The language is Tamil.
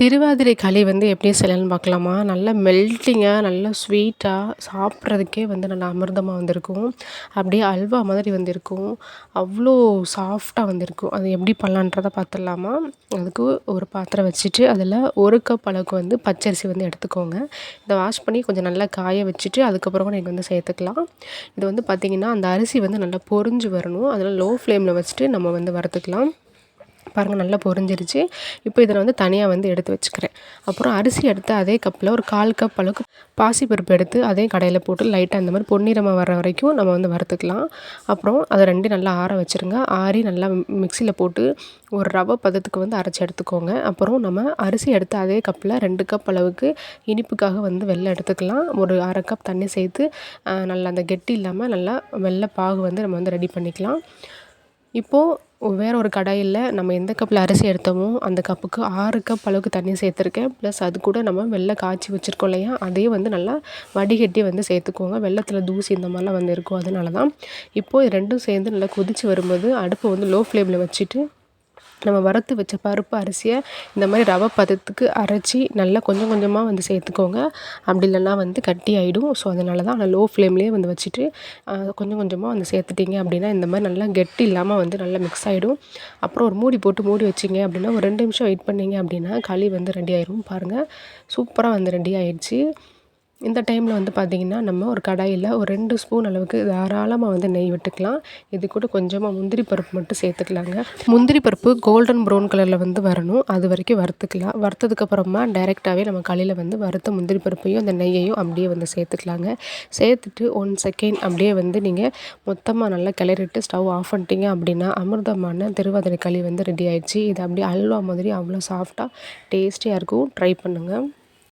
திருவாதிரை களி வந்து எப்படி செய்யலான்னு பார்க்கலாமா? நல்லா மெல்ட்டிங்காக நல்லா ஸ்வீட்டாக சாப்பிட்றதுக்கே வந்து நல்லா அமிர்தமாக வந்திருக்கும். அப்படியே அல்வா மாதிரி வந்திருக்கும். அவ்வளோ சாஃப்டாக வந்திருக்கும். அது எப்படி பண்ணலான்றத பார்த்துடலாமா? அதுக்கு ஒரு பாத்திரம் வச்சுட்டு அதில் ஒரு கப் அளவுக்கு வந்து பச்சரிசி வந்து எடுத்துக்கோங்க. இதை வாஷ் பண்ணி கொஞ்சம் நல்லா காய வச்சுட்டு அதுக்கப்புறமா நீங்கள் வந்து சேர்த்துக்கலாம். இது வந்து பார்த்திங்கன்னா அந்த அரிசி வந்து நல்லா பொரிஞ்சு வரணும். அதில் லோ ஃப்ளேமில் வச்சுட்டு நம்ம வந்து வறுத்துக்கலாம். பாருங்கள் நல்லா பொரிஞ்சிருச்சு. இப்போ இதை வந்து தனியாக வந்து எடுத்து வச்சுக்கிறேன். அப்புறம் அரிசி எடுத்து அதே கப்பில் ஒரு கால் கப் அளவுக்கு பாசிப்பருப்பு எடுத்து அதே கடையில் போட்டு லைட்டாக அந்த மாதிரி பொன்னிறமாக வர வரைக்கும் நம்ம வந்து வறுத்துக்கலாம். அப்புறம் அதை ரெண்டையும் நல்லா ஆற வச்சுருங்க. ஆறி நல்லா மிக்சியில் போட்டு ஒரு ரவை பதத்துக்கு வந்து அரைச்சி எடுத்துக்கோங்க. அப்புறம் நம்ம அரிசி எடுத்து அதே கப்பில் ரெண்டு கப் அளவுக்கு இனிப்புக்காக வந்து வெள்ளம் எடுத்துக்கலாம். ஒரு அரை கப் தண்ணி சேர்த்து நல்லா அந்த கெட்டி இல்லாமல் நல்லா வெள்ளை பாகு வந்து நம்ம வந்து ரெடி பண்ணிக்கலாம். இப்போது வேறு ஒரு கடாயில் நம்ம எந்த கப்பில் அரிசி எடுத்தோமோ அந்த கப்புக்கு ஆறு கப் அளவுக்கு தண்ணி சேர்த்துருக்கேன். ப்ளஸ் அது கூட நம்ம வெள்ளை காய்ச்சி வச்சுருக்கோம் இல்லையா? அதையும் வந்து நல்லா வடிகட்டி வந்து சேர்த்துக்கோங்க. வெள்ளத்தில் தூசி இந்த மாதிரிலாம் வந்து இருக்கும். அதனால தான் இப்போது ரெண்டும் சேர்ந்து நல்லா கொதித்து வரும்போது அடுப்பை வந்து லோ ஃப்ளேமில் வச்சுட்டு நம்ம வறுத்து வச்ச பருப்பு அரிசியை இந்த மாதிரி ரவை பதத்துக்கு அரைச்சி நல்லா கொஞ்சம் கொஞ்சமாக வந்து சேர்த்துக்கோங்க. அப்படி இல்லைன்னா வந்து கட்டி ஆகிடும் ஸோ அதனால தான் ஆனால் லோ ஃப்ளேம்லேயே வந்து வச்சுட்டு கொஞ்சம் கொஞ்சமாக வந்து சேர்த்துட்டிங்க அப்படின்னா இந்த மாதிரி நல்லா கெட்டி இல்லாமல் வந்து நல்லா மிக்ஸ் ஆகிடும் அப்புறம் ஒரு மூடி போட்டு மூடி வச்சிங்க அப்படின்னா ஒரு ரெண்டு நிமிஷம் வெயிட் பண்ணிங்க அப்படின்னா களி வந்து ரெடி ஆயிடும் பாருங்கள் சூப்பராக வந்து ரெடி ஆயிடுச்சு. இந்த டைமில் வந்து பார்த்திங்கன்னா நம்ம ஒரு கடாயில் ஒரு ரெண்டு ஸ்பூன் அளவுக்கு தாராளமாக வந்து நெய் விட்டுக்கலாம். இது கூட கொஞ்சமாக முந்திரி பருப்பு மட்டும் சேர்த்துக்கலாங்க. முந்திரி பருப்பு கோல்டன் ப்ரௌன் கலரில் வந்து வரணும். அது வரைக்கும் வறுத்துக்கலாம். வறுத்ததுக்கப்புறமா டைரெக்டாகவே நம்ம கலையில் வந்து வறுத்த முந்திரி பருப்பையும் அந்த நெய்யையும் அப்படியே வந்து சேர்த்துக்கலாங்க. சேர்த்துட்டு ஒன் செகண்ட் அப்படியே வந்து நீங்கள் மொத்தமாக நல்லா கிளறிட்டு ஸ்டவ் ஆஃப் பண்ணிட்டீங்க அப்படின்னா அமிர்தமான திருவாதிரை களி வந்து ரெடி ஆயிடுச்சு. இது அப்படியே அல்வா மாதிரி அவ்வளோ சாஃப்டாக டேஸ்டியாக இருக்கும். ட்ரை பண்ணுங்கள்